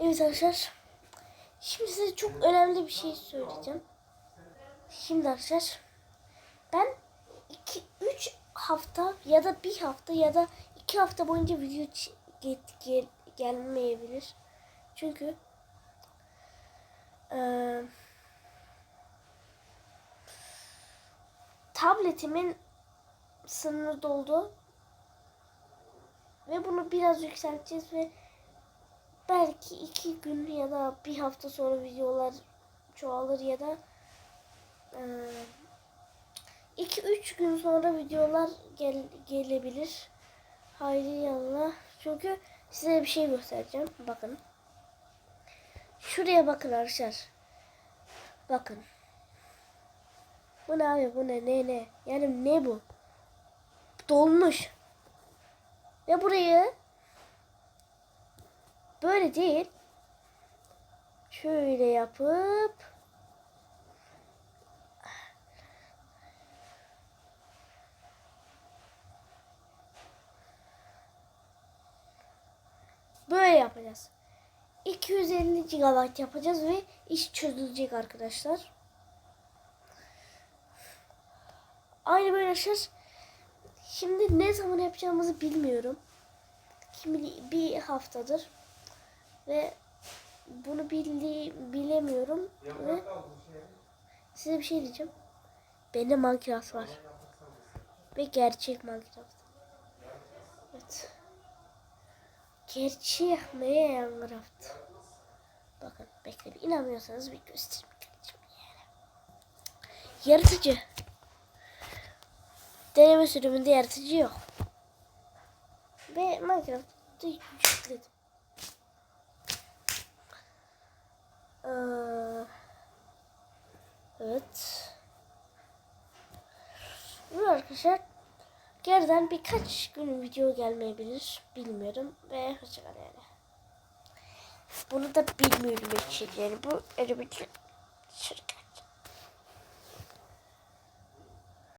Evet arkadaşlar. Şimdi size çok önemli bir şey söyleyeceğim. Şimdi arkadaşlar ben 2-3 hafta ya da bir hafta ya da 2 hafta boyunca video ç- gel, gel, gelmeyebilir. Çünkü eee tabletimin sınırı doldu. Ve bunu biraz yükselteceğiz ve belki iki gün ya da bir hafta sonra videolar çoğalır ya da eee, iki üç gün sonra videolar gel, gelebilir. Haydi yallah. Çünkü size bir şey göstereceğim. Bakın. Şuraya bakın arkadaşlar. Bakın. Bu ne abi? Bu ne? Ne ne? Yani ne bu? Dolmuş. Ve burayı böyle değil. Şöyle yapıp böyle yapacağız. 250 GB yapacağız ve iş çözülecek arkadaşlar. Aynı böyle arkadaşlar. Şimdi ne zaman yapacağımızı bilmiyorum. Bili- bir haftadır ve bunu bildi, bilemiyorum ve size bir şey diyeceğim. Bende Minecraft var ve gerçek Minecraft. Evet. Gerçek Minecraft. Bakın bekle bir inanmıyorsanız bir göstereyim. Yaratıcı. Deneme sürümünde yaratıcı yok. Ve Minecraft'ta yükledim. Evet. Bu arkadaşlar geriden birkaç gün video gelmeyebilir. Bilmiyorum. Ve hoşçakal yani. Bunu da bilmiyorum yani. Bu bir şirket.